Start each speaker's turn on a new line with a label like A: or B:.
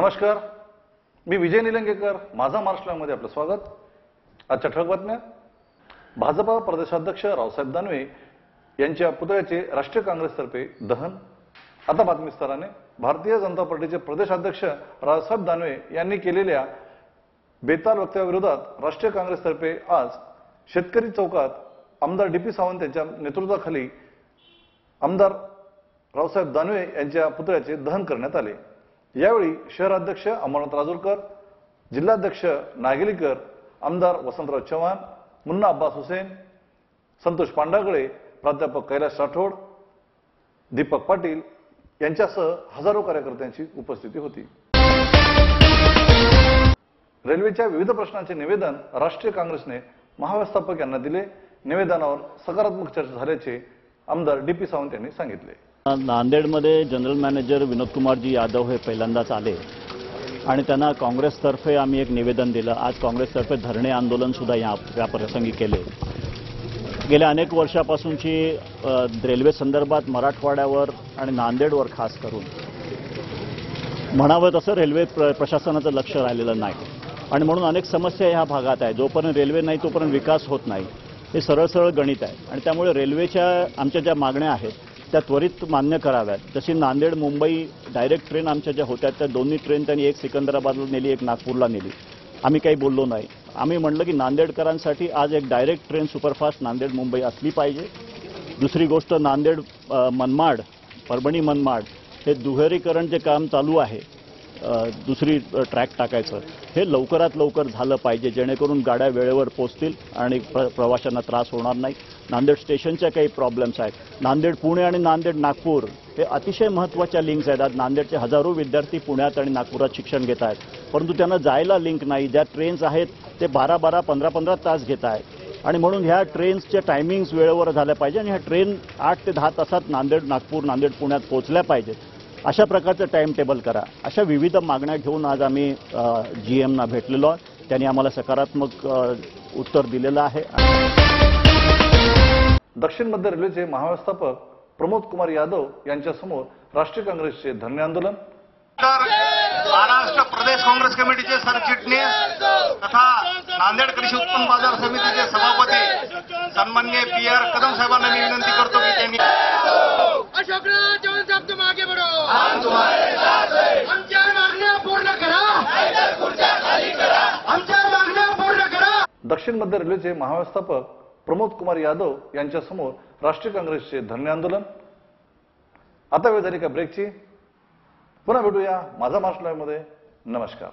A: नमस्कार मी विजय निलंगेकर माझा महाराष्ट्रामध्ये आपलं स्वागत. आजच्या ठळक बातम्या. भाजपा प्रदेशाध्यक्ष रावसाहेब दानवे यांच्या पुतळ्याचे राष्ट्रीय काँग्रेसतर्फे दहन. आता बातमीस्तराने भारतीय जनता पार्टीचे प्रदेशाध्यक्ष रावसाहेब दानवे यांनी केलेल्या बेताल वक्तव्याविरोधात राष्ट्रीय काँग्रेसतर्फे आज शेतकरी चौकात आमदार डी पी सावंत यांच्या नेतृत्वाखाली आमदार रावसाहेब दानवे यांच्या पुतळ्याचे दहन करण्यात आले. यावेळी शहराध्यक्ष अमरनाथ राजूरकर जिल्हाध्यक्ष नागेलीकर आमदार वसंतराव चव्हाण मुन्ना अब्बास हुसेन संतोष पांडागळे प्राध्यापक कैलास राठोड दीपक पाटील यांच्यासह हजारो कार्यकर्त्यांची उपस्थिती होती. रेल्वेच्या विविध प्रश्नांचे निवेदन राष्ट्रीय काँग्रेसने महाव्यवस्थापक यांना दिले. निवेदनावर सकारात्मक चर्चा झाल्याचे आमदार डी पी सावंत यांनी सांगितले.
B: नांदेडमध्ये जनरल मॅनेजर विनोदकुमारजी यादव हे पहिल्यांदाच आले. आणि त्यांना काँग्रेसतर्फे आम्ही एक निवेदन दिलं. आज काँग्रेसतर्फे धरणे आंदोलन सुद्धा या या प्रसंगी केले. गेल्या अनेक वर्षापासूनची रेल्वे संदर्भात मराठवाड्यावर आणि नांदेडवर खास करून. म्हणावं तसं रेल्वे प्र प्रशासनाचं लक्ष राहिलेलं नाही. आणि म्हणून अनेक समस्या ह्या भागात आहे. जोपर्यंत रेल्वे नाही तोपर्यंत विकास होत नाही. हे सरळ सरळ गणित आहे. आणि त्यामुळे रेल्वेच्या आमच्या ज्या मागण्या आहेत त्या त्वरित मान्य कराव्यात. जशी नांदेड मुंबई डायरेक्ट ट्रेन आमच्या ज्या होत्या त्या दोन्ही ट्रेन त्यांनी एक सिकंदराबादला नेली एक नागपूरला नेली. आम्ही काही बोललो नाही. आम्ही म्हटलं की नांदेडकरांसाठी आज एक direct train superfast Nanded Mumbai असली पाहिजे. दुसरी गोष्ट नांदेड मनमाड परभणी मनमाड हे दुहेरीकरण जे काम चालू आहे दुसरी ट्रॅक टाकायचं. हे लवकरात लवकर झालं पाहिजे जेणेकरून गाड्या वेळेवर पोचतील आणि प्र प्रवाशांना त्रास होणार नाही. नांदेड स्टेशनच्या काही प्रॉब्लेम्स आहेत. नांदेड पुणे आणि नांदेड नागपूर हे अतिशय महत्त्वाच्या लिंक्स आहेत. आज नांदेडचे हजारो विद्यार्थी पुण्यात आणि नागपुरात शिक्षण घेत आहेत. परंतु त्यांना जायला लिंक नाही. ज्या ट्रेन्स आहेत ते बारा बारा पंधरा पंधरा तास घेत आहेत. आणि म्हणून ह्या ट्रेन्सच्या टायमिंग्स वेळेवर झाल्या पाहिजे आणि ह्या ट्रेन आठ ते दहा तासात नांदेड नागपूर नांदेड पुण्यात पोहोचल्या पाहिजेत. अशा प्रकारचं टाइम टेबल करा. अशा विविध मागण्या घेऊन आज आम्ही जी एमना भेटलेलो आहे त्यांनी आम्हाला सकारात्मक उत्तर दिलेलं आहे.
A: दक्षिण मध्य रेल्वेचे महाव्यवस्थापक प्रमोद कुमार यादव यांच्यासमोर राष्ट्रीय काँग्रेसचे धरणे आंदोलन.
C: महाराष्ट्र प्रदेश काँग्रेस कमिटीचे सरचिटणीस तथा नांदेड कृषी उत्पन्न बाजार समितीचे सभापती सन्मान्य पी आर कदम साहेबांना मी विनंती करतो की त्यांनी
D: अशोकराव चव्हाण साहेब तुम आगे बढ़ो हम तुम्हारे साथ हैं आमच्या मागण्या पूर्ण करा आमच्या मागण्या पूर्ण करा
A: दक्षिण मध्य रेल्वेचे महाव्यवस्थापक प्रमोद कुमार यादव यांच्यासमोर राष्ट्रीय काँग्रेसचे धरणे आंदोलन. आता वेळ झाली का ब्रेकची पुन्हा भेटूया माझा महाराष्ट्र लाईव्हमध्ये नमस्कार.